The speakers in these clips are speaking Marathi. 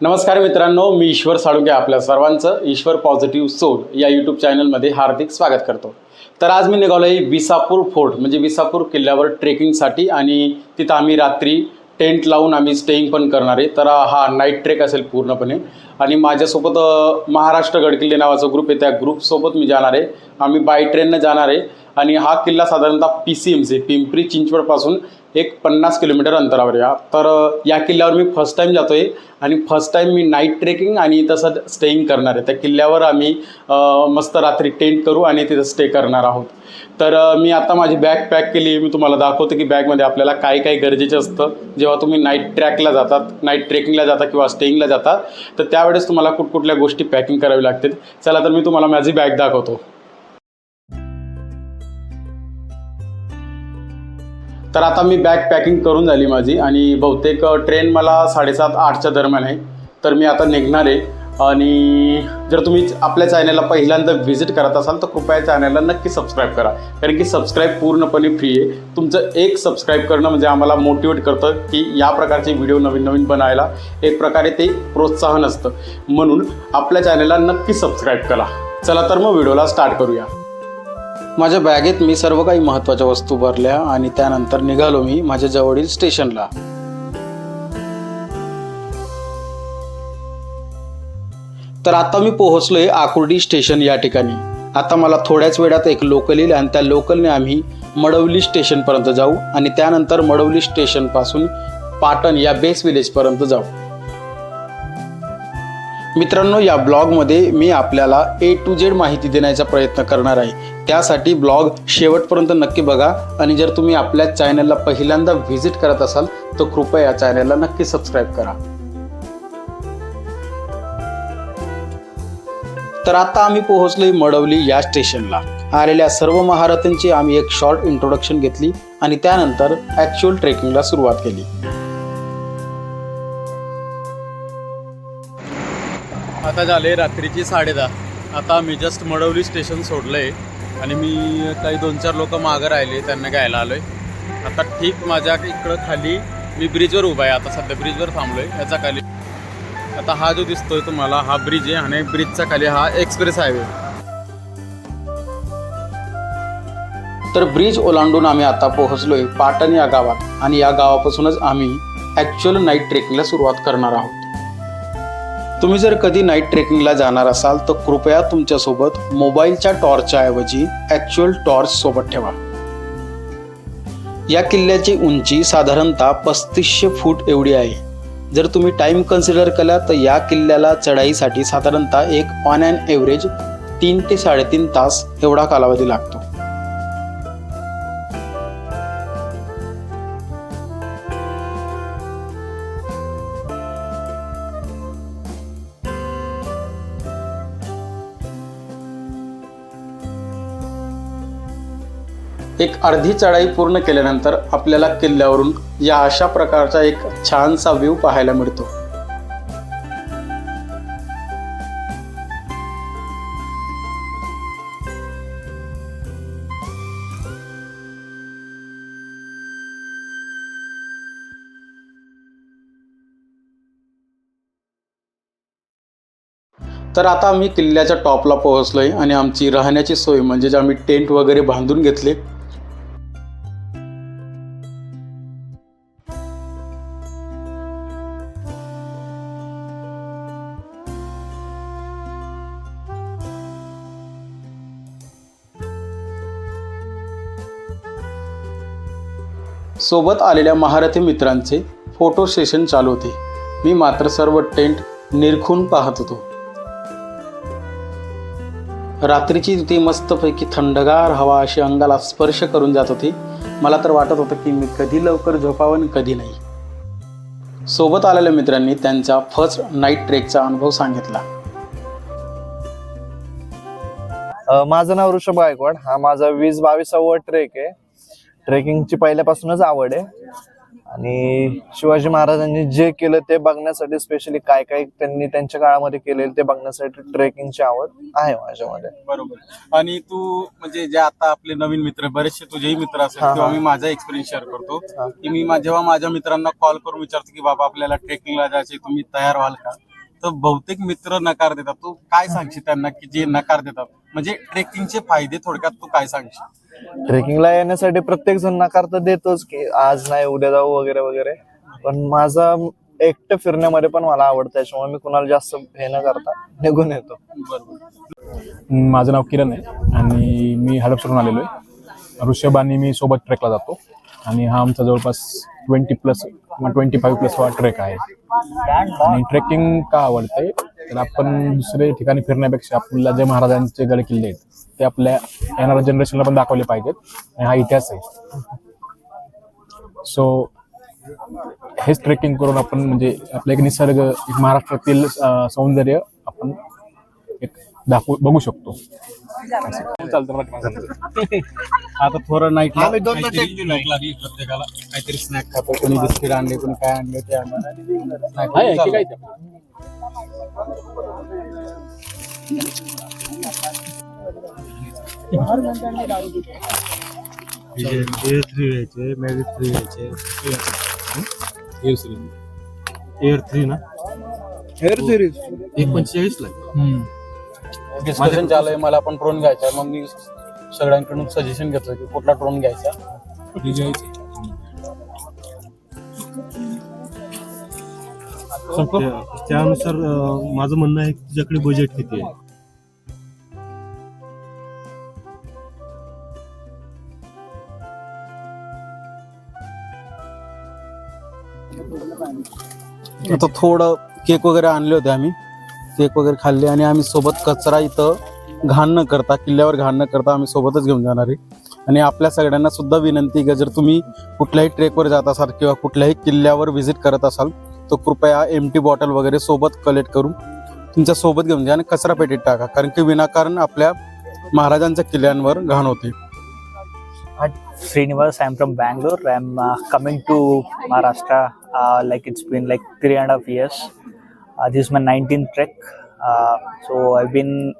नमस्कार मित्रांनो मी ईश्वर साळुंके आपल्या सर्वांचं ईश्वर पॉझिटिव्ह सोल या यूट्यूब चॅनलमध्ये हार्दिक स्वागत करतो. तर आज मी निघालो आहे विसापूर फोर्ट म्हणजे विसापूर किल्ल्यावर ट्रेकिंगसाठी आणि तिथं आम्ही रात्री टेंट लावून आम्ही स्टेईंग पण करणार आहे. तर हा नाईट ट्रेक असेल पूर्णपणे. आणि माझ्यासोबत महाराष्ट्र गडकिल्ले नावाचा ग्रुप आहे. त्या ग्रुपसोबत मी जाणार आहे. आम्ही बाय ट्रेननं जाणार आहे. आणि हा किल्ला साधारणतः P C M C Pimpri चिंचवडपासून एक पन्नास किलोमीटर अंतरावर या. तर या किल्ल्यावर मी फर्स्ट टाईम जातो आहे आणि फर्स्ट टाईम मी नाईट ट्रेकिंग आणि तसं स्टेईंग करणार आहे. त्या किल्ल्यावर आम्ही मस्त रात्री टेंट करू आणि तिथं स्टे करणार आहोत. तर मी आता माझी बॅग पॅक केली. मी तुम्हाला दाखवतो की बॅगमध्ये आपल्याला काय काय गरजेचं असतं. जेव्हा तुम्ही नाईट ट्रॅकला जातात नाईट ट्रेकिंगला जाता किंवा स्टेईंगला जाता तर त्यावेळेस तुम्हाला कुठकुठल्या गोष्टी पॅकिंग करावी लागतील. चला तर मी तुम्हाला माझी बॅग दाखवतो. तर आता मी बॅग पॅकिंग करून झाली माझी आणि बहुतेक ट्रेन मला साडेसात आठच्या दरम्यान आहे. तर मी आता निघणार आहे. आणि जर तुम्ही आपल्या चॅनलला पहिल्यांदा व्हिजिट करत असाल तर कृपया चॅनलला नक्की सबस्क्राईब करा. कारण की सबस्क्राईब पूर्णपणे फ्री आहे. तुमचं एक सबस्क्राईब करणं म्हणजे आम्हाला मोटिवेट करतं की या प्रकारचे व्हिडिओ नवीन नवीन बनायला. एक प्रकारे ते प्रोत्साहन असतं. म्हणून आपल्या चॅनलला नक्की सबस्क्राईब करा. चला तर मग व्हिडिओला स्टार्ट करूया. माझ्या बॅगेत मी सर्व काही महत्त्वाच्या वस्तू भरल्या आणि त्यानंतर निघालो मी माझ्या जवळील स्टेशनला. तर आता मी पोहोचलोय आकुर्डी स्टेशन या ठिकाणी. आता मला थोड्याच वेळात एक लोकल येईल आणि त्या लोकलने आम्ही मडवली स्टेशनपर्यंत जाऊ आणि त्यानंतर मडवली स्टेशनपासून पाटण या बेस विलेजपर्यंत जाऊ. मित्रांनो या ब्लॉगमध्ये मी आपल्याला ए टू झेड माहिती देण्याचा प्रयत्न करणार आहे. त्यासाठी ब्लॉग शेवटपर्यंत नक्की बघा आणि जर तुम्ही आपल्या चॅनलला पहिल्यांदा व्हिजिट करत असाल तर कृपया या चॅनलला नक्की सबस्क्राईब करा. तर आता आम्ही पोहोचलोय मडवली या स्टेशनला. आलेल्या सर्व महारथींची आम्ही एक शॉर्ट इंट्रोडक्शन घेतली आणि त्यानंतर ॲक्च्युअल ट्रेकिंगला सुरुवात केली. आता झाले रात्रीची साडेदहा. आता मी जस्ट मडवली स्टेशन सोडलंय. आणि मी काही दोन चार लोक मागं राहिले त्यांना घ्यायला आलोय. आता ठीक माझ्या इकडं खाली मी ब्रिजवर उभा आहे. आता सध्या ब्रिजवर थांबलोय. याचा खाली आता हा जो दिसतोय तुम्हाला हा ब्रिज आहे आणि ब्रिजचा खाली हा एक्सप्रेस हायवे तर ब्रिज ओलांडून आम्ही आता पोहोचलोय पाटण या गावात. आणि या गावापासूनच आम्ही ॲक्च्युअल नाईट ट्रेकिंगला सुरुवात करणार आहोत. तुम्ही जर कधी नाईट ट्रेकिंगला जाणार असाल तर कृपया तुमच्यासोबत मोबाईलच्या टॉर्चच्या ऐवजी ॲक्च्युअल टॉर्च सोबत ठेवा. या किल्ल्याची उंची साधारणतः पस्तीसशे फूट एवढी आहे. जर तुम्ही टाईम कन्सिडर केला तर या किल्ल्याला चढाईसाठी साधारणतः एक ऑन अँड एव्हरेज तीन ते साडेतीन तास एवढा कालावधी लागतो. एक अर्धी चढाई पूर्ण केल्यानंतर आपल्याला किल्ल्यावरून या अशा प्रकारचा एक छानसा व्ह्यू पाहायला मिळतो. तर आता आम्ही किल्ल्याच्या टॉपला पोहोचलोय आणि आमची राहण्याची सोय म्हणजे जे आम्ही टेंट वगैरे बांधून घेतले सोबत आलेल्या महारथी मित्रांचे फोटो सेशन चालू होते. मी मात्र सर्व टेंट निरखून पाहत होतो. रात्रीची ती मस्तपैकी थंडगार हवा अशी अंगाला स्पर्श करून जात होती. मला तर वाटत होतं की मी कधी लवकर झोपावं कधी नाही. सोबत आलेल्या मित्रांनी त्यांचा फर्स्ट नाईट ट्रेकचा अनुभव सांगितला. माझं नाव ऋषभ गायकवाड. हा माझा वीस बावीसावा ट्रेक आहे. ट्रेकिंगची पहिल्यापासूनच आवड आहे. आणि शिवाजी महाराजांनी जे केलं ते बघण्यासाठी स्पेशली काय काय त्यांनी त्यांच्या काळामध्ये केलेलं ते बघण्यासाठी ट्रेकिंगची आवड आहे माझ्यामध्ये. बरोबर. आणि तू म्हणजे जे आता आपले नवीन मित्र बरेचसे तुझेही मित्र असेल हा, किंवा हा. मी माझा एक्सपिरियन्स शेअर. करतो की मी मा- जेव्हा माझ्या मित्रांना कॉल करून विचारतो की बाबा आपल्याला ट्रेकिंगला जायचे तुम्ही तयार व्हाल का? तर बहुतेक मित्र नकार देतात. तू काय सांगशील त्यांना की जे नकार देतात? म्हणजे ट्रेकिंगचे फायदे थोडक्यात तू काय सांगशील? ट्रेकिंगला येण्यासाठी प्रत्येक जण नकार तर देतोच की आज नाही उद्या जाऊ वगैरे वगैरे. पण माझा एकटं फिरण्यामध्ये पण मला आवडतं त्याच्यामुळे मी कुणाला जास्त हे न करता निघून येतो. बरोबर माझं नाव किरण आहे आणि मी हडपसरून आलेलो आहे. ऋषभ आणि मी सोबत ट्रेकला जातो. आणि हा आमचा जवळपास ट्वेंटी प्लस किंवा ट्वेंटी फाईव्ह प्लस वा ट्रेक आहे. आणि ट्रेकिंग का आवडते तर आपण दुसरे ठिकाणी फिरण्यापेक्षा आपल्याला जे महाराजांचे गड किल्ले आहेत ते आपल्या येणाऱ्या जनरेशनला पण दाखवले पाहिजेत. आणि हा इतिहास आहे. सो हेच ट्रेकिंग करून आपण म्हणजे आपलं एक निसर्ग एक महाराष्ट्रातील सौंदर्य आपण एक दाखवू बघू शकतो. आता थोडं नाईट. लागली प्रत्येकाला. काहीतरी स्नॅक खातो कोणी बिस्किट आणले कोणी काय आणले ते आणलं Snack एअर थ्री घ्यायचे magic three series. Air three ना? हेअर सिरीज एक पंचेचाळीस ला डिस्कशन चालू आहे मला पण ड्रोन घ्यायचा आहे. मग मी सगळ्यांकडून सजेशन घेतोय की कुठला ड्रोन घ्यायचा. हे घ्यायचे. त्या- त्यानुसार माझं म्हणणं आहे की तुझ्याकडे बजेट किती आहे? आता थोडं केक वगैरे आणले होते आम्ही. केक वगैरे खाल्ले आणि आम्ही सोबत कचरा इथं घाण न करता किल्ल्यावर घाण न करता आम्ही सोबतच घेऊन जाणार आहे. आणि आपल्या सगळ्यांना सुद्धा विनंती की जर तुम्ही कुठल्याही ट्रेकवर जात असाल किंवा कुठल्याही किल्ल्यावर व्हिजिट करत असाल तर कृपया एम टी बॉटल वगैरे सोबत कलेक्ट करून तुमच्यासोबत घेऊन जा आणि कचरा पेटीत टाका. कारण की विनाकारण आपल्या महाराजांच्या किल्ल्यांवर घाण होते. Srinivas I am from Bangalore I am coming to Maharashtra uh, like it's been like three and a half years. Uh, this is my 19th trek. Uh, so I've been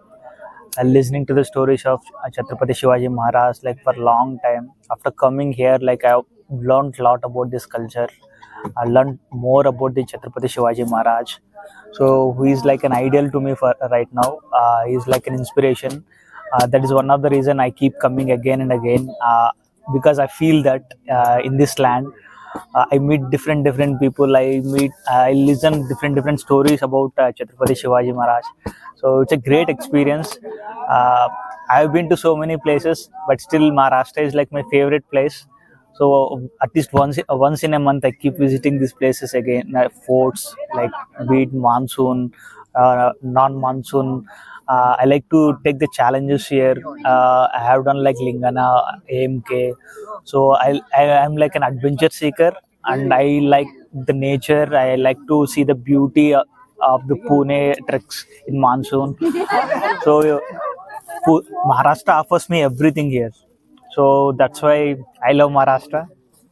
uh, listening to the stories of uh, Chhatrapati Shivaji Maharaj like for a long time. After coming here, like I learned a lot about this culture. I learned more about the Chhatrapati Shivaji Maharaj. So who is like an ideal to me for right now. Uh, he's like an inspiration. Uh, that is one of the reason I keep coming again and again uh, because I feel that uh, in this land uh, I meet different different people. I meet I listen different different stories about uh, Chhatrapati Shivaji Maharaj. So it's a great experience. Uh, I've been to so many places, but still Maharashtra is like my favorite place. So at least once once in a month, I keep visiting these places again. Uh, forts like be it monsoon, uh, non-monsoon. Uh, I like to take the challenges here. Uh, I have done like Lingana, AMK. So I, I am like an adventure seeker, and I like the nature. I like to see the beauty of, of the Pune treks in monsoon. So uh, Maharashtra offers me everything here. So that's why I love Maharashtra.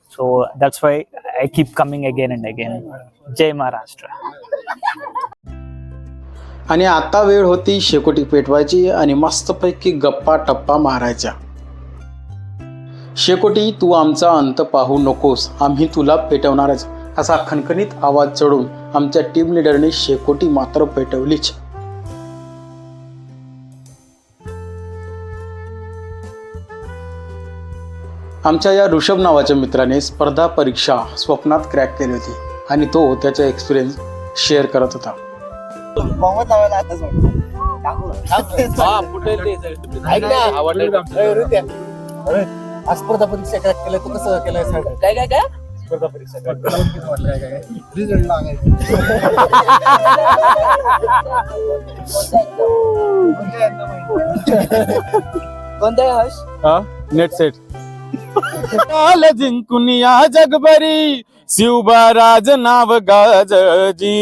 So that's why I keep coming again and again. Jai Maharashtra. आणि आता वेळ होती शेकोटी पेटवायची आणि मस्तपैकी गप्पा टप्पा मारायच्या. शेकोटी तू आमचा अंत पाहू नकोस. आम्ही तुला पेटवणारच. असा खणखणीत आवाज चढून आमच्या टीम लिडरने शेकोटी मात्र पेटवलीच. आमच्या या ऋषभ नावाच्या मित्राने स्पर्धा परीक्षा स्वप्नात क्रॅक केली होती आणि तो त्याचा एक्सपिरियन्स शेअर करत होता. आज स्पर्धा परीक्षा क्रॅक केलं तू कसं केलंय सांग. काय काय काय? स्पर्धा परीक्षा क्रॅक. रिझल्ट कोणत्या हर्ष? Net set. काल जिंकून या जगभरी शिवबाराज नाव गाजजी.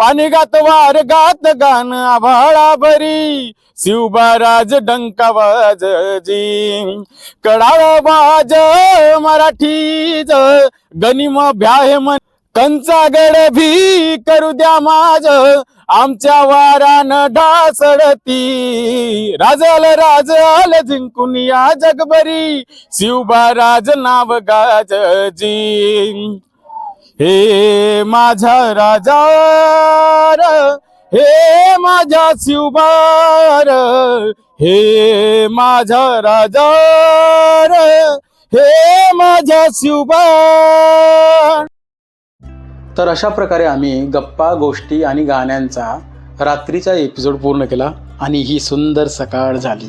पाणी गात वार गात गाण आभाळा भरी शिवबाराज डंका जी कडाळा बाज मराठीज. गनिम भ्याय मन. कंचागड भी करू द्या माझ आमच्या वारान ढासळती. राजाल राजाल जिंकून या जगभरी. शिवबाराज नाव गाज जी हे माझा राजा हे माझ्या शिवबार हे माझा राजा हे माझ्या शिवबार. तर अशा प्रकारे आम्ही गप्पा गोष्टी आणि गाण्यांचा रात्रीचा एपिसोड पूर्ण केला आणि ही सुंदर सकाळ झाली.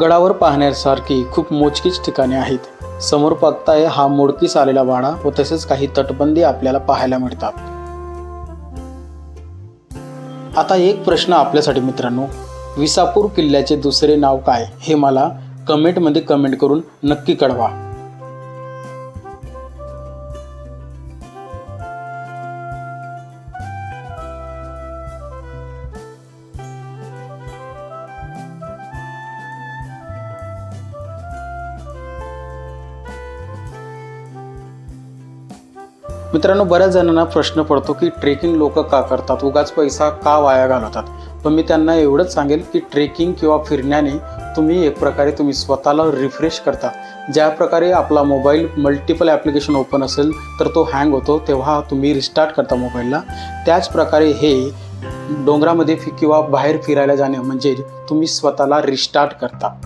गडावर पाहण्यासारखी खूप मोजकीच ठिकाणे आहेत. समोर बघताय हा मोडकीस आलेला वाडा व तसेच काही तटबंदी आपल्याला पाहायला मिळतात. आता एक प्रश्न आपल्यासाठी मित्रांनो विसापूर किल्ल्याचे दुसरे नाव काय हे मला कमेंटमध्ये कमेंट करून नक्की कळवा. मित्रांनो बऱ्याच जणांना प्रश्न पडतो की ट्रेकिंग लोक का करतात? उगाच पैसा का वाया घालवतात? पण मी त्यांना एवढंच सांगेल की ट्रेकिंग किंवा फिरण्याने तुम्ही एक प्रकारे तुम्ही स्वतःला रिफ्रेश करता. ज्या प्रकारे आपला मोबाईल मल्टिपल ॲप्लिकेशन ओपन असेल तर तो हँग होतो तेव्हा तुम्ही रिस्टार्ट करता मोबाईलला. त्याच प्रकारे हे डोंगरामध्ये फि किंवा बाहेर फिरायला जाणे म्हणजे तुम्ही स्वतःला रिस्टार्ट करता.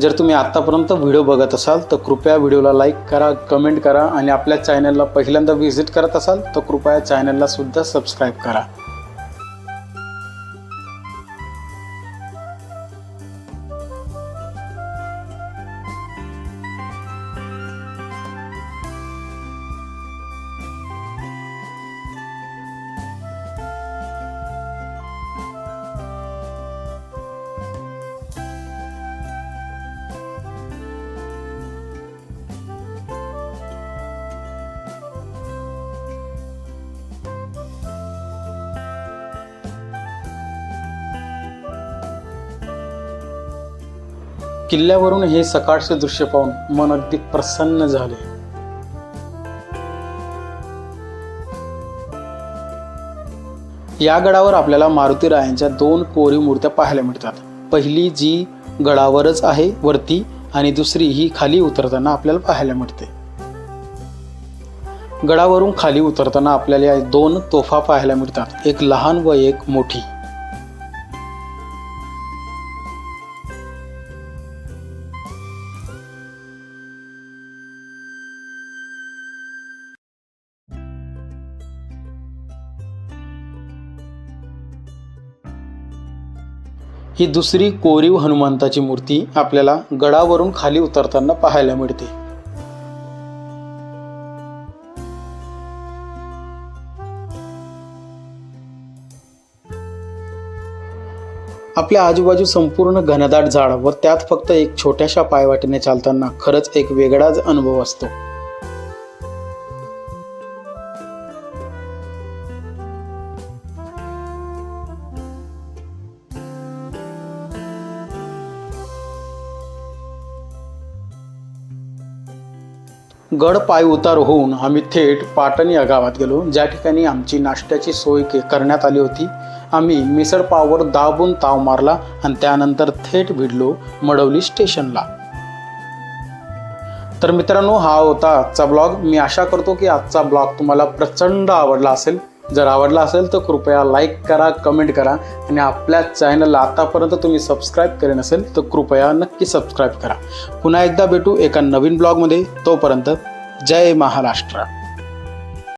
जर तुम्ही आत्तापर्यंत व्हिडिओ बघत असाल तर कृपया व्हिडिओला लाईक करा कमेंट करा आणि आपल्या चॅनलला पहिल्यांदा व्हिजिट करत असाल तर कृपया चॅनलला सुद्धा सबस्क्राईब करा. किल्ल्यावरून हे सकाळचे दृश्य पाहून मन अगदी प्रसन्न झाले. या गडावर आपल्याला मारुती रायांच्या दोन कोरीव मूर्त्या पाहायला मिळतात. पहिली जी गडावरच आहे वरती आणि दुसरी ही खाली उतरताना आपल्याला पाहायला मिळते. गडावरून खाली उतरताना आपल्याला दोन तोफा पाहायला मिळतात. एक लहान व एक मोठी. ही दुसरी कोरीव हनुमंताची मूर्ती आपल्याला गडावरून खाली उतरताना पाहायला मिळते. आपल्या आजूबाजू संपूर्ण घनदाट झाड व त्यात फक्त एक छोट्याशा पायवाटेने चालताना खरंच एक वेगळाच अनुभव असतो. गड पाय उतार होऊन आम्ही थेट पाटण या गावात गेलो. ज्या ठिकाणी आमची नाश्त्याची सोय के करण्यात आली होती आम्ही मिसळपाववर दाबून ताव मारला आणि त्यानंतर थेट भिडलो मडवली स्टेशनला. तर मित्रांनो हा होता आजचा ब्लॉग. मी आशा करतो की आजचा ब्लॉग तुम्हाला प्रचंड आवडला असेल. जर आवडला असेल तर कृपया लाईक करा कमेंट करा आणि आपल्या चॅनलला आतापर्यंत तुम्ही सबस्क्राईब केले नसेल तर कृपया नक्की सबस्क्राईब करा. पुन्हा एकदा भेटू एका नवीन ब्लॉगमध्ये तोपर्यंत जय महाराष्ट्र.